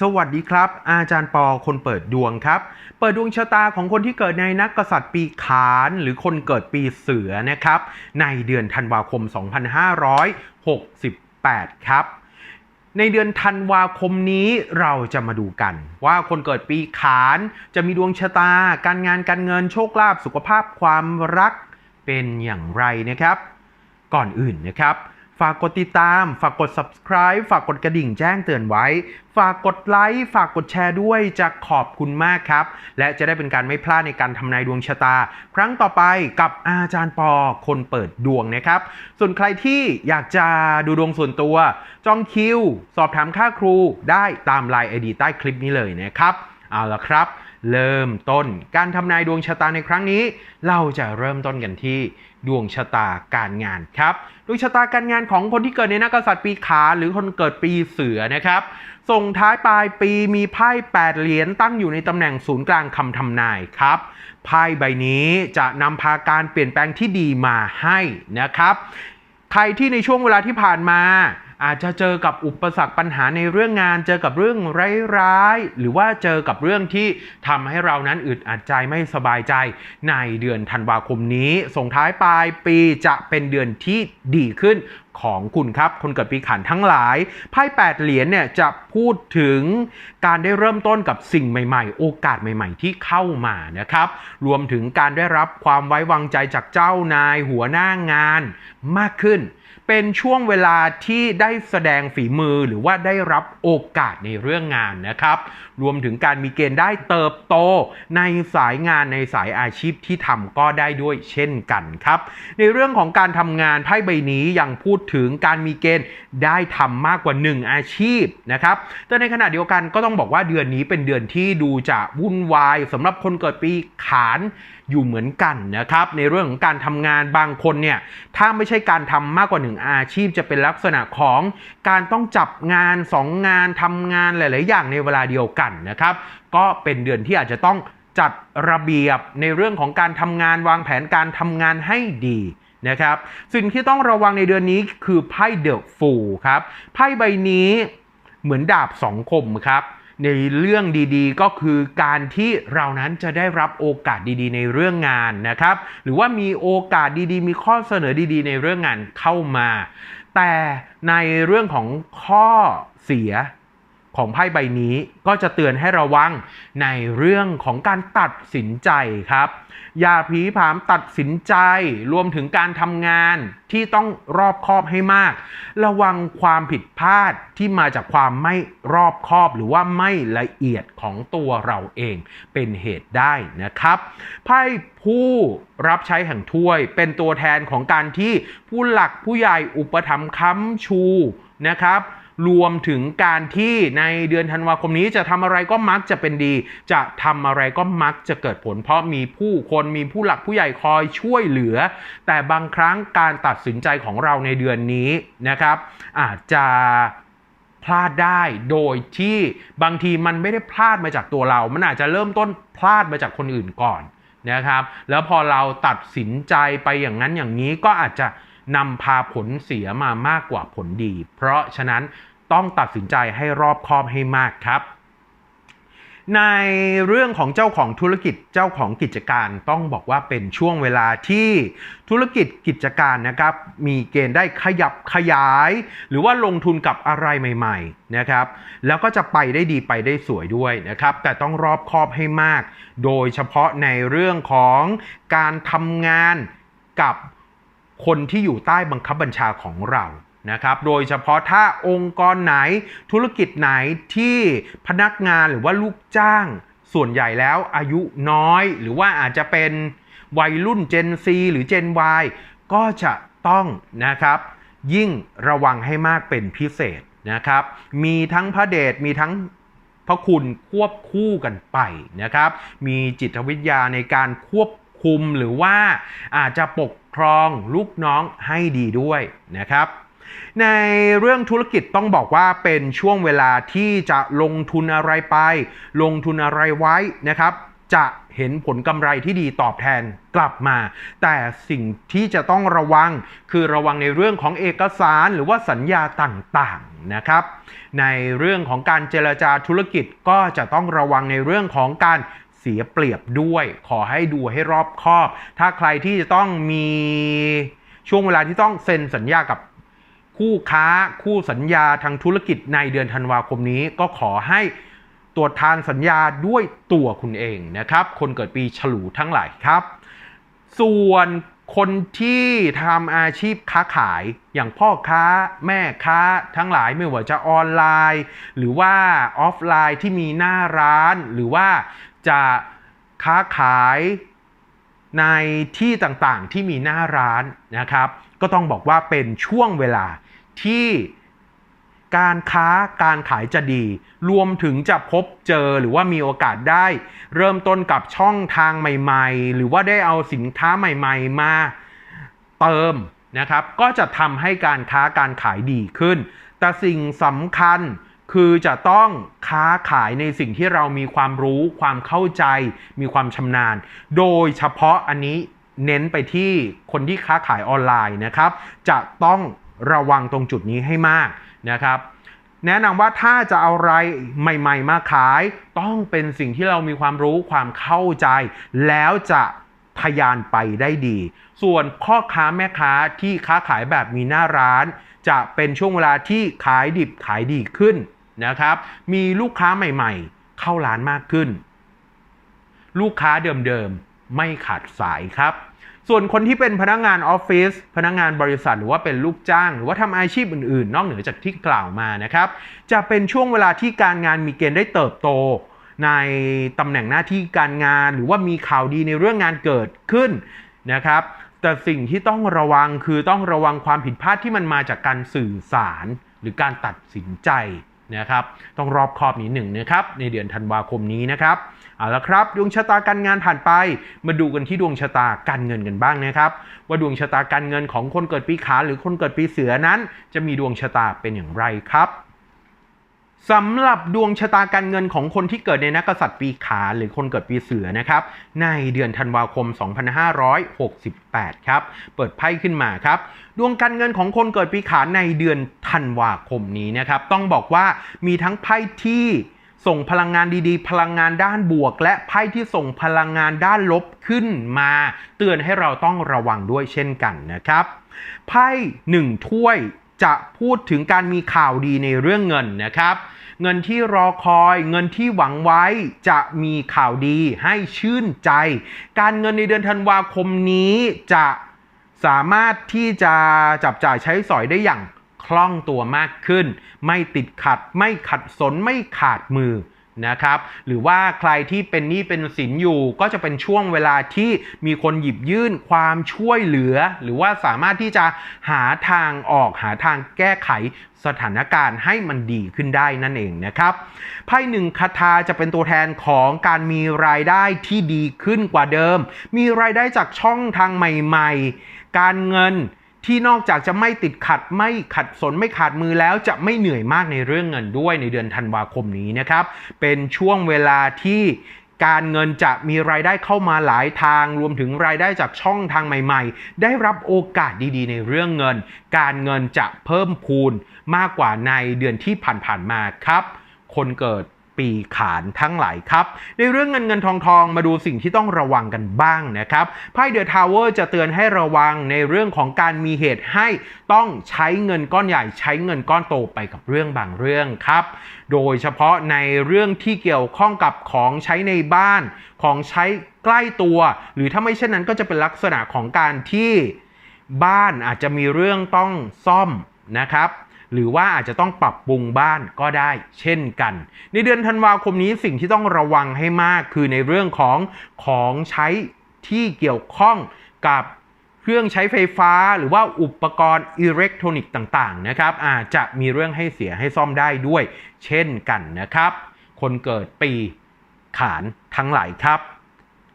สวัสดีครับ อาจารย์ปอคนเปิดดวงครับ เปิดดวงชะตาของคนที่เกิดในนักกษัตริย์ปีขานหรือคนเกิดปีเสือนะครับ ในเดือนธันวาคม 2568 ครับ ในเดือนธันวาคมนี้เราจะมาดูกัน ว่าคนเกิดปีขานจะมีดวงชะตา การงานการเงินโชคลาภสุขภาพความรักเป็นอย่างไรนะครับ ก่อนอื่นนะครับ ฝากกดติดตาม ฝากกด subscribe ฝากกดกระดิ่งแจ้งเตือนไว้ ฝากกดไลค์ ฝากกดแชร์ด้วยจะขอบคุณมากครับ และจะได้เป็นการไม่พลาดในการทำนายดวงชะตา ครั้งต่อไปกับอาจารย์ปอคนเปิดดวงนะครับ ส่วนใครที่อยากจะดูดวงส่วนตัว จองคิว สอบถามค่าครูได้ตามไลน์ไอดีใต้คลิปนี้เลยนะครับ เอาละครับ เริ่มต้น การทำนายดวงชะตาในครั้งนี้ เราจะเริ่มต้นกันที่ดวงชะตาการงานครับ ดวงชะตาการงานของคนที่เกิดในนักกษัตริย์ปีขาหรือคนเกิดปีเสือนะครับ ส่งท้ายปลายปีมีไพ่8เหรียญตั้งอยู่ในตำแหน่งศูนย์กลางคำทำนายครับ ไพ่ใบนี้จะนำพาการเปลี่ยนแปลงที่ดีมาให้นะครับ ใครที่ในช่วงเวลาที่ผ่านมา อาจจะเจอกับอุปสรรคปัญหาในเรื่องงาน เจอกับเรื่องร้ายๆ หรือว่าเจอกับเรื่องที่ทำให้เรานั้นอึดอัดใจไม่สบายใจ ในเดือนธันวาคมนี้ส่งท้ายปลายปีจะเป็นเดือนที่ดีขึ้นของคุณครับคนเกิดปีขันทั้งหลายไพ่แปดเหรียญเนี่ยจะพูดถึงการได้เริ่มต้นกับสิ่งใหม่ๆ โอกาสใหม่ ๆ ที่เข้ามานะครับ รวมถึงการได้รับความไว้วางใจจากเจ้านายหัวหน้างานมากขึ้น เป็นช่วงเวลาที่ได้แสดงฝีมือหรือว่าได้รับโอกาสในเรื่องงานนะครับ รวมถึงการมีเกณฑ์ได้เติบโตในสายงานในสายอาชีพที่ทำก็ได้ด้วยเช่นกันครับ ในเรื่องของการทำงานไพ่ใบนี้ยังพูดถึงการมีเกณฑ์ได้ทำมากกว่า 1 อาชีพนะครับ แต่ในขณะเดียวกันก็ต้องบอกว่าเดือนนี้เป็นเดือนที่ดูจะวุ่นวายสำหรับคนเกิดปีขาน อยู่เหมือนกันนะครับในเรื่องของการทำงานบางคนเนี่ยถ้าไม่ใช่การทำมากกว่าหนึ่งอาชีพจะเป็นลักษณะของการต้องจับงานสองงานทำงานหลาย ๆ อย่างในเวลาเดียวกันนะครับก็เป็นเดือนที่อาจจะต้องจัดระเบียบในเรื่องของการทำงานวางแผนการทำงานให้ดีนะครับ สิ่งที่ต้องระวังในเดือนนี้คือไพ่เดอะฟูครับไพ่ใบนี้เหมือนดาบสองคมครับ ในเรื่องดีๆ ก็คือการที่เรานั้นจะได้รับโอกาสดีๆ ในเรื่องงานนะครับ หรือว่ามีโอกาสดีๆ มีข้อเสนอดีๆ ในเรื่องงานเข้ามา แต่ในเรื่องของข้อเสียของไพ่ใบนี้ก็จะเตือนให้ระวังในเรื่องของการตัดสินใจครับ อย่าผีผามตัดสินใจ รวมถึงการทำงานที่ต้องรอบคอบให้มาก ระวังความผิดพลาดที่มาจากความไม่รอบคอบหรือว่าไม่ละเอียดของตัวเราเองเป็นเหตุได้นะครับ ไพ่ผู้รับใช้แห่งถ้วย เป็นตัวแทนของการที่ผู้หลักผู้ใหญ่อุปถัมภ์ค้ำชูนะครับ รวมถึงการที่ในเดือนธันวาคมนี้จะทำอะไรก็มักจะเป็นดี จะทำอะไรก็มักจะเกิดผล เพราะมีผู้คนมีผู้หลักผู้ใหญ่คอยช่วยเหลือ แต่บางครั้งการตัดสินใจของเราในเดือนนี้นะครับ อาจจะพลาดได้โดยที่บางทีมันไม่ได้พลาดมาจากตัวเรา มันอาจจะเริ่มต้นพลาดมาจากคนอื่นก่อนนะครับ แล้วพอเราตัดสินใจไปอย่างนั้นอย่างนี้ก็อาจจะนำพาผลเสียมามากกว่าผลดี เพราะฉะนั้น ต้องตัดสินใจให้รอบคอบให้มากครับ ในเรื่องของเจ้าของธุรกิจเจ้าของกิจการต้องบอกว่าเป็นช่วงเวลาที่ธุรกิจกิจการนะครับ มีเกณฑ์ได้ขยับขยาย หรือว่าลงทุนกับอะไรใหม่ๆนะครับ แล้วก็จะไปได้ดีไปได้สวยด้วยนะครับ แต่ต้องรอบคอบให้มาก โดยเฉพาะในเรื่องของการทำงานกับคนที่อยู่ใต้บังคับบัญชาของเรา นะครับ โดยเฉพาะถ้าองค์กรไหนธุรกิจไหนที่พนักงานหรือว่าลูกจ้าง ส่วนใหญ่แล้วอายุน้อย หรือว่าอาจจะเป็นวัยรุ่น Gen Z หรือ Gen Y ก็จะต้องนะครับ ยิ่งระวังให้มากเป็นพิเศษนะครับ มีทั้งพระเดชมีทั้งพระคุณควบคู่กันไปนะครับ มีจิตวิทยาในการควบคุมหรือว่าอาจจะปกครองลูกน้องให้ดีด้วยนะครับ ในเรื่องธุรกิจต้องบอกว่าเป็นช่วงเวลาที่จะลงทุนอะไรไป ลงทุนอะไรไว้นะครับ จะเห็นผลกำไรที่ดีตอบแทนกลับมา แต่สิ่งที่จะต้องระวังคือระวังในเรื่องของเอกสารหรือว่าสัญญาต่างๆนะครับ ในเรื่องของการเจรจาธุรกิจก็จะต้องระวังในเรื่องของการเสียเปรียบด้วย ขอให้ดูให้รอบคอบ ถ้าใครที่จะต้องมีช่วงเวลาที่ต้องเซ็นสัญญากับ คู่ค้าคู่สัญญาทางธุรกิจในเดือนธันวาคมนี้ก็ขอให้ตรวจทานสัญญาด้วยตัวคุณเองนะครับ คนเกิดปีฉลูทั้งหลายครับ ส่วนคนที่ทำอาชีพค้าขายอย่างพ่อค้าแม่ค้าทั้งหลายไม่ว่าจะออนไลน์ หรือว่าออฟไลน์ที่มีหน้าร้าน หรือว่าจะค้าขายในที่ต่างๆที่มีหน้าร้านนะครับ ก็ต้องบอกว่าเป็นช่วงเวลา ที่การค้าการขายจะดี รวมถึงจะพบเจอหรือว่ามีโอกาสได้ เริ่มต้นกับช่องทางใหม่ๆ หรือว่าได้เอาสินค้าใหม่ ๆ มาเติมนะครับ ก็จะทำให้การค้าการขายดีขึ้น แต่สิ่งสำคัญคือจะต้องค้าขายในสิ่งที่เรามีความรู้ความเข้าใจ มีความชำนาญ โดยเฉพาะอันนี้เน้นไปที่คนที่ค้าขายออนไลน์นะครับ จะต้อง ระวังตรงจุดนี้ให้มากนะครับ แนะนำว่าถ้าจะเอาอะไรใหม่ ๆ มาขาย ต้องเป็นสิ่งที่เรามีความรู้ความเข้าใจ แล้วจะทะยานไปได้ดี ส่วนพ่อค้าแม่ค้าที่ค้าขายแบบมีหน้าร้าน จะเป็นช่วงเวลาที่ขายดิบขายดีขึ้นนะครับ มีลูกค้าใหม่ๆ เข้าร้านมากขึ้น ลูกค้าเดิมๆ ไม่ขาดสายครับ ส่วนคนที่เป็นพนักงานออฟฟิศพนักงานบริษัท หรือว่าเป็นลูกจ้าง หรือว่าทำอาชีพอื่นๆ นอกเหนือจากที่กล่าวมานะครับ จะเป็นช่วงเวลาที่การงานมีเกณฑ์ได้เติบโต ในตำแหน่งหน้าที่การงานหรือว่ามีข่าวดีในเรื่องงานเกิดขึ้นนะครับแต่สิ่งที่ต้องระวังคือต้องระวังความผิดพลาดที่มันมาจากการสื่อสารหรือการตัดสินใจ นะครับต้องรอบคอบนิดหนึ่งนะครับในเดือนธันวาคมนี้นะครับเอาละครับดวงชะตาการงานผ่านไปมาดูกันที่ดวงชะตาการเงินกันบ้างนะครับ ว่าดวงชะตาการเงินของคนเกิดปีขาหรือคนเกิดปีเสือนั้น จะมีดวงชะตาเป็นอย่างไรครับ สำหรับดวงชะตาการเงินของคนที่เกิดในนักษัตริย์ปีขาหรือคนเกิดปีเสือนะครับในเดือนธันวาคม 2568 ครับ เปิดไพ่ขึ้นมาครับ ดวงการเงินของคนเกิดปีขาในเดือนธันวาคมนี้นะครับ ต้องบอกว่ามีทั้งไพ่ที่ส่งพลังงานดีๆ พลังงานด้านบวก และไพ่ที่ส่งพลังงานด้านลบขึ้นมา เตือนให้เราต้องระวังด้วยเช่นกันนะครับ ไพ่หนึ่งถ้วย จะพูดถึงการมีข่าวดีในเรื่องเงินนะครับ เงินที่รอคอยเงินที่หวังไว้จะมีข่าวดีให้ชื่นใจ การเงินในเดือนธันวาคมนี้จะสามารถที่จะจับจ่ายใช้สอยได้อย่างคล่องตัวมากขึ้น ไม่ติดขัด ไม่ขัดสนไม่ขาดมือ นะครับ หรือว่าใครที่เป็นหนี้เป็นสินอยู่ ก็จะเป็นช่วงเวลาที่มีคนหยิบยื่นความช่วยเหลือ หรือว่าสามารถที่จะหาทางออกหาทางแก้ไขสถานการณ์ให้มันดีขึ้นได้นั่นเองนะครับ ไพ่หนึ่งคาถาจะเป็นตัวแทนของการมีรายได้ที่ดีขึ้นกว่าเดิม มีรายได้จากช่องทางใหม่ ๆ การเงิน ที่นอกจากจะไม่ติดขัดไม่ขัดสนไม่ขาดมือแล้วจะไม่เหนื่อยมากในเรื่องเงินด้วยในเดือนธันวาคมนี้นะครับ เป็นช่วงเวลาที่การเงินจะมีรายได้เข้ามาหลายทาง รวมถึงรายได้จากช่องทางใหม่ๆ ได้รับโอกาสดีๆ ในเรื่องเงิน การเงินจะเพิ่มพูนมากกว่าในเดือนที่ผ่านๆมาครับ คนเกิด ปีขานทั้งหลายครับ ในเรื่องเงินเงินทองทองมาดูสิ่งที่ต้องระวังกันบ้างนะครับไพ่เดอะทาวเวอร์จะเตือนให้ระวังในเรื่องของการมีเหตุให้ต้องใช้เงินก้อนใหญ่ใช้เงินก้อนโตไปกับเรื่องบางเรื่องครับ โดยเฉพาะในเรื่องที่เกี่ยวข้องกับของใช้ในบ้าน ของใช้ใกล้ตัว หรือถ้าไม่เช่นนั้นก็จะเป็นลักษณะของการที่บ้านอาจจะมีเรื่องต้องซ่อมนะครับ หรือว่าอาจจะต้องปรับปรุงบ้านก็ได้เช่นกัน ในเดือนธันวาคมนี้สิ่งที่ต้องระวังให้มากคือในเรื่องของของใช้ที่เกี่ยวข้องกับเครื่องใช้ไฟฟ้าหรือว่าอุปกรณ์อิเล็กทรอนิกส์ต่างๆนะครับอาจจะมีเรื่องให้เสียให้ซ่อมได้ด้วย เช่นกันนะครับ คนเกิดปีขานทั้งหลายครับ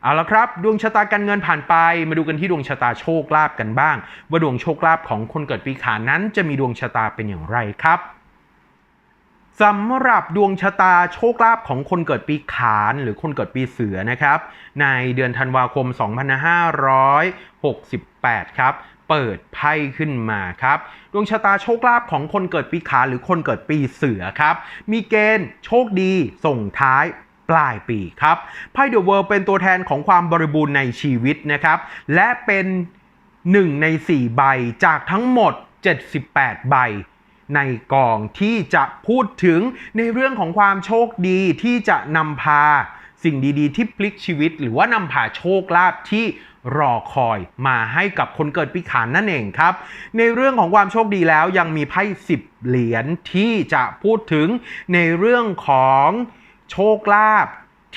เอาละครับ ดวงชะตาการเงินผ่านไป มาดูกันที่ดวงชะตาโชคลาภกันบ้าง ว่าดวงโชคลาภของคนเกิดปีขานนั้นจะมีดวงชะตาเป็นอย่างไรครับสำหรับดวงชะตาโชคลาภของคนเกิดปีขานหรือคนเกิดปีเสือนะครับ ในเดือนธันวาคม 2568 ครับ เปิดไพ่ขึ้นมาครับ ดวงชะตาโชคลาภของคนเกิดปีขานหรือคนเกิดปีเสือครับ มีเกณฑ์โชคดีส่งท้าย ปลายปีครับไพ่เดอะเวิร์เป็นตัวแทนของความบริบูรณ์ในชีวิตนะครับ และเป็น 1 ใน 4 ใบจากทั้งหมด 78 ใบในกองที่จะพูดถึงในเรื่องของความโชคดีที่จะนำพาสิ่งดีๆ ที่พลิกชีวิต หรือว่านำพาโชคลาภที่รอคอยมาให้กับคนเกิดปีขานนั่นเองครับ ในเรื่องของความโชคดีแล้วยังมีไพ่10เหรียญที่จะพูดถึงในเรื่องของ โชคลาภ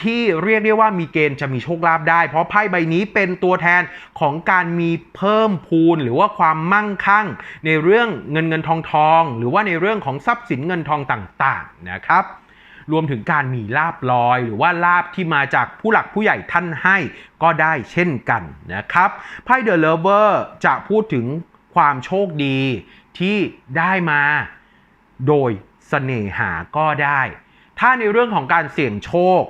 ที่เรียกได้ว่ามีเกณฑ์จะมีโชคลาภได้ เพราะไพ่ใบนี้เป็นตัวแทนของการมีเพิ่มพูน หรือว่าความมั่งคั่ง ในเรื่องเงินเงินทองทอง หรือว่าในเรื่องของทรัพย์สินเงินทองต่างๆนะครับ รวมถึงการมีลาบลอย หรือว่าลาบที่มาจากผู้หลักผู้ใหญ่ท่านให้ก็ได้เช่นกันนะครับไพ่เดอะเลเวอร์จะพูดถึงความโชคดีที่ได้มาโดยเสน่หาก็ได้ ถ้าในเรื่องของการเสี่ยงโชค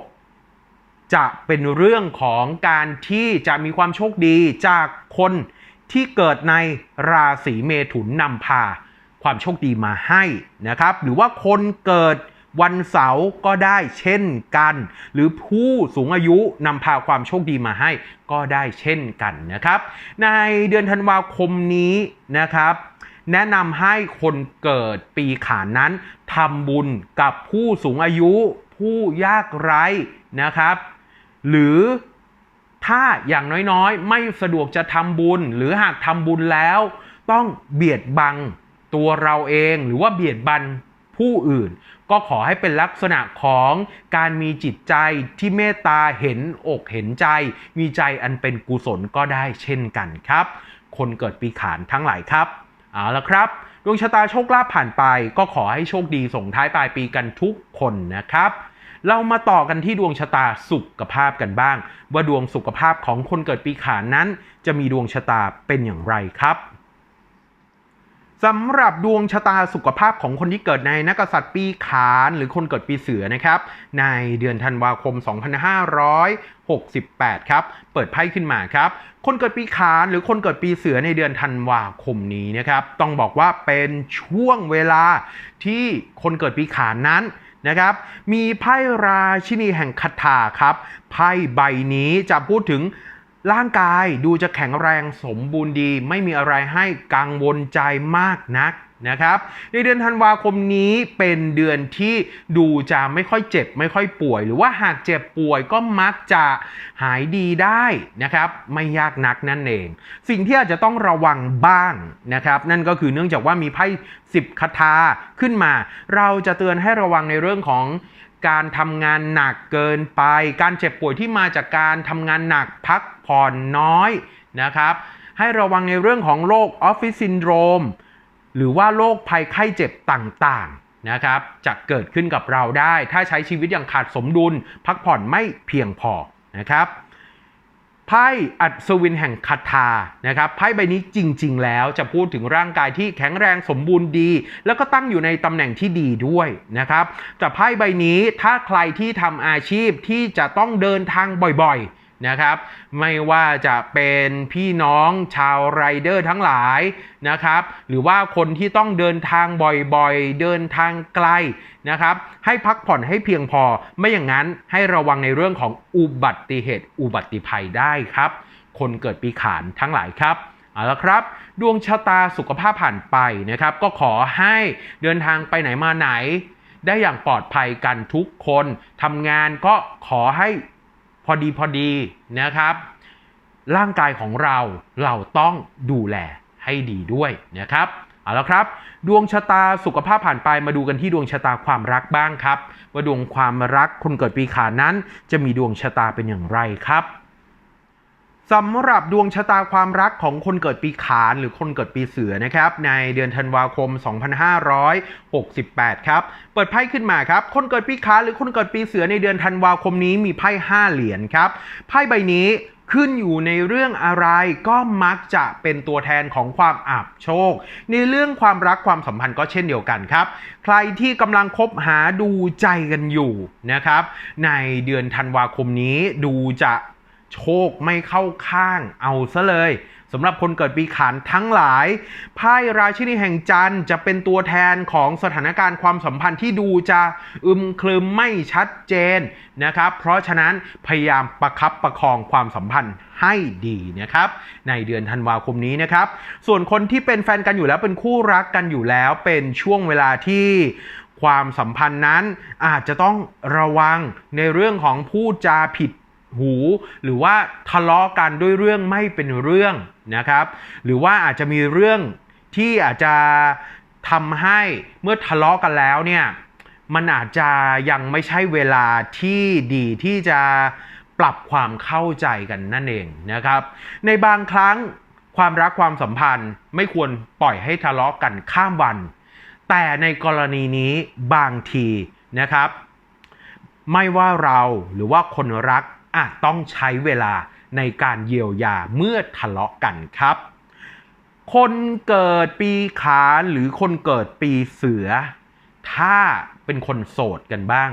จะเป็นเรื่องของการที่จะมีความโชคดีจากคนที่เกิดในราศีเมถุนนำพา ความโชคดีมาให้นะครับ หรือว่าคนเกิดวันเสาร์ก็ได้เช่นกัน หรือผู้สูงอายุนำพาความโชคดีมาให้ก็ได้เช่นกันนะครับ ในเดือนธันวาคมนี้นะครับ แนะนำให้คนเกิดปีขานนั้นทำบุญกับผู้สูงอายุ ผู้ยากไร้นะครับ หรือถ้าอย่างน้อยๆ ไม่สะดวกจะทำบุญ หรือหากทำบุญแล้ว ต้องเบียดบังตัวเราเองหรือว่าเบียดบังผู้อื่น ก็ขอให้เป็นลักษณะของการมีจิตใจที่เมตตาเห็นอกเห็นใจ มีใจอันเป็นกุศลก็ได้เช่นกันครับ คนเกิดปีขานทั้งหลายครับ เอาละครับ ดวงชะตาโชคลาภผ่านไป ก็ขอให้โชคดีส่งท้ายปลายปีกันทุกคนนะครับ เรามาต่อกันที่ดวงชะตาสุขภาพกันบ้าง ว่าดวงสุขภาพของคนเกิดปีขานนั้น จะมีดวงชะตาเป็นอย่างไรครับ สำหรับดวงชะตาสุขภาพของคนที่เกิดในนักษัตริย์ปีขานหรือคนเกิดปีเสือนะครับ ในเดือนธันวาคม 2568 ครับ เปิดไพ่ขึ้นมาครับ คนเกิดปีขานหรือคนเกิดปีเสือในเดือนธันวาคมนี้นะครับ ต้องบอกว่าเป็นช่วงเวลาที่คนเกิดปีขานนั้นนะครับ มีไพ่ราชินีแห่งคาถาครับ ไพ่ใบนี้จะพูดถึง ร่างกายดูจะแข็งแรงสมบูรณ์ดี ไม่มีอะไรให้กังวลใจมากนักนะครับ ในเดือนธันวาคมนี้เป็นเดือนที่ดูจะไม่ค่อยเจ็บ ไม่ค่อยป่วย หรือว่าหากเจ็บป่วยก็มักจะหายดีได้นะครับ ไม่ยากนักนั่นเอง สิ่งที่อาจจะต้องระวังบ้างนะครับ นั่นก็คือเนื่องจากว่ามีไพ่สิบคาถาขึ้นมา เราจะเตือนให้ระวังในเรื่องของ การทำงานหนักเกินไป การเจ็บป่วยที่มาจากการทำงานหนักพักผ่อนน้อยนะครับ ให้ระวังในเรื่องของโรคออฟฟิศซินโดรมหรือว่าโรคภัยไข้เจ็บต่างๆนะครับจะเกิดขึ้นกับเราได้ ถ้าใช้ชีวิตอย่างขาดสมดุล พักผ่อนไม่เพียงพอนะครับ ไพ่อัศวินแห่งคาถานะครับไพ่ใบนี้จริง ๆ แล้วจะพูดถึงร่างกายที่แข็งแรงสมบูรณ์ดี แล้วก็ตั้งอยู่ในตำแหน่งที่ดีด้วยนะครับแต่ไพ่ใบนี้ถ้าใครที่ทำอาชีพที่จะต้องเดินทางบ่อยๆ นะครับ ไม่ว่าจะเป็นพี่น้องชาวไรเดอร์ทั้งหลายนะครับ หรือว่าคนที่ต้องเดินทางบ่อยๆ เดินทางไกลนะครับ ให้พักผ่อนให้เพียงพอ ไม่อย่างนั้นให้ระวังในเรื่องของอุบัติเหตุอุบัติภัยได้ครับ คนเกิดปีขานทั้งหลายครับเอาละครับ ดวงชะตาสุขภาพผ่านไปนะครับ ก็ขอให้เดินทางไปไหนมาไหน ได้อย่างปลอดภัยกันทุกคนทำงานก็ขอให้ อดีพอดีนะครับ ร่างกายของเราเราต้องดูแลให้ดีด้วยนะครับเอาละครับ ดวงชะตาสุขภาพผ่านไปมาดูกันที่ดวงชะตาความรักบ้างครับ ว่าดวงความรักคนเกิดปีขานนั้น จะมีดวงชะตาเป็นอย่างไรครับ สำหรับดวงชะตาความรักของคนเกิดปีขานหรือคนเกิดปีเสือนะครับในเดือนธันวาคม 2568 ครับ เปิดไพ่ขึ้นมาครับ คนเกิดปีขานหรือคนเกิดปีเสือในเดือนธันวาคมนี้มีไพ่5เหรียญครับไพ่ใบนี้ขึ้นอยู่ในเรื่องอะไรก็มักจะเป็นตัวแทนของความอับโชค ในเรื่องความรักความสัมพันธ์ก็เช่นเดียวกันครับ ใครที่กำลังคบหาดูใจกันอยู่นะครับ ในเดือนธันวาคมนี้ดูจะ โชคไม่เข้าข้างเอาซะเลยสำหรับคนเกิดปีขานทั้งหลายไพ่ราชินีแห่งจันทร์จะเป็นตัวแทนของสถานการณ์ความสัมพันธ์ที่ดูจะอึมครึมไม่ชัดเจนนะครับ เพราะฉะนั้นพยายามประคับประคองความสัมพันธ์ให้ดีนะครับ ในเดือนธันวาคมนี้นะครับ ส่วนคนที่เป็นแฟนกันอยู่แล้วเป็นคู่รักกันอยู่แล้วเป็นช่วงเวลาที่ความสัมพันธ์นั้นอาจจะต้องระวังในเรื่องของพูดจาผิด หู หรือว่าทะเลาะกันด้วยเรื่องไม่เป็นเรื่องนะครับ หรือว่าอาจจะมีเรื่องที่อาจจะทำให้เมื่อทะเลาะกันแล้วเนี่ยมันอาจจะยังไม่ใช่เวลาที่ดีที่จะปรับความเข้าใจกันนั่นเองนะครับ ในบางครั้งความรักความสัมพันธ์ไม่ควรปล่อยให้ทะเลาะกันข้ามวัน แต่ในกรณีนี้บางทีนะครับ ไม่ว่าเราหรือว่าคนรัก อาจต้องใช้เวลาในการเยียวยาเมื่อทะเลาะกันครับ คนเกิดปีขานหรือคนเกิดปีเสือ ถ้าเป็นคนโสดกันบ้าง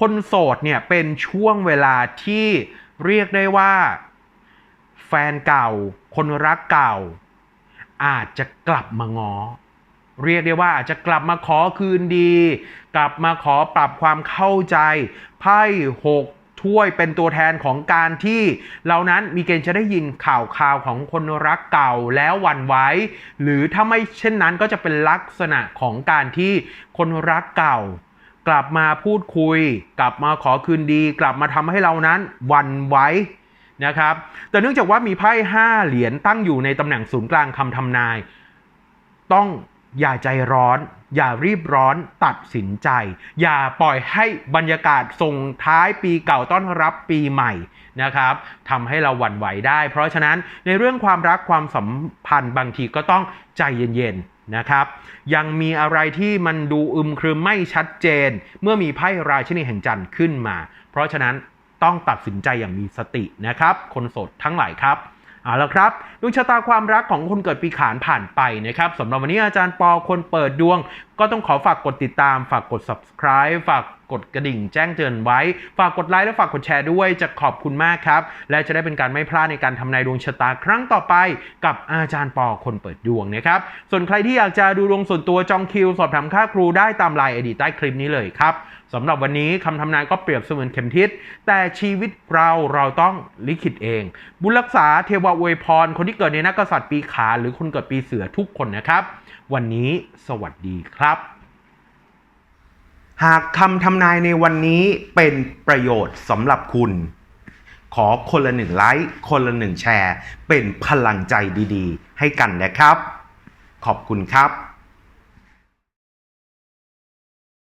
คนโสดเนี่ยเป็นช่วงเวลาที่เรียกได้ว่า แฟนเก่า คนรักเก่า อาจจะกลับมาง้อเรียกได้ว่าอาจจะกลับมาขอคืนดี กลับมาขอปรับความเข้าใจไพ่หก ถ้วยเป็นตัวแทนของการที่เรานั้นมีเกณฑ์จะได้ยินข่าวข่าวของคนรักเก่าแล้วหวั่นไหวหรือถ้าไม่เช่นนั้นก็จะเป็นลักษณะของการที่คนรักเก่า กลับมาพูดคุย กลับมาขอคืนดี กลับมาทำให้เรานั้นหวั่นไหวนะครับ แต่เนื่องจากว่ามีไพ่ห้าเหรียญตั้งอยู่ในตำแหน่งศูนย์กลางคำทำนาย ต้องอย่าใจร้อน อย่ารีบร้อนตัดสินใจ อย่าปล่อยให้บรรยากาศส่งท้ายปีเก่าต้อนรับปีใหม่นะครับทำให้เราหวั่นไหวได้ เพราะฉะนั้นในเรื่องความรักความสัมพันธ์บางทีก็ต้องใจเย็นๆนะครับ ยังมีอะไรที่มันดูอึมครึมไม่ชัดเจน เมื่อมีไพ่ราชินีแห่งจันทร์ขึ้นมา เพราะฉะนั้นต้องตัดสินใจอย่างมีสตินะครับ คนโสดทั้งหลายครับ เอาละครับดวงชะตาความรักของคนเกิดปีขานผ่านไปนะครับสำหรับวันนี้อาจารย์ปอคนเปิดดวง ก็ต้องขอฝากกดติดตาม ฝากกด subscribe ฝากกดกระดิ่งแจ้งเตือนไว้ ฝากกดไลค์และฝากกดแชร์ด้วยจะขอบคุณมากครับ และจะได้เป็นการไม่พลาดในการทำนายดวงชะตาครั้งต่อไป กับอาจารย์ปอคนเปิดดวงนะครับ ส่วนใครที่อยากจะดูดวงส่วนตัวจองคิว สอบถามค่าครูได้ตามไลน์อดีตใต้คลิปนี้เลยครับสำหรับวันนี้คำทำนายก็เปรียบเสมือนเข็มทิศ แต่ชีวิตเราเราต้องลิขิตเอง บุญรักษาเทวาอวยพร คนที่เกิดในนักกษัตริย์ปีขา หรือคนเกิดปีเสือทุกคนนะครับ วันนี้สวัสดีครับ หากคำทำนายในวันนี้เป็นประโยชน์สำหรับคุณ ขอคนละหนึ่งไลค์ คนละหนึ่งแชร์ เป็นพลังใจดีๆ ให้กันนะครับ ขอบคุณครับ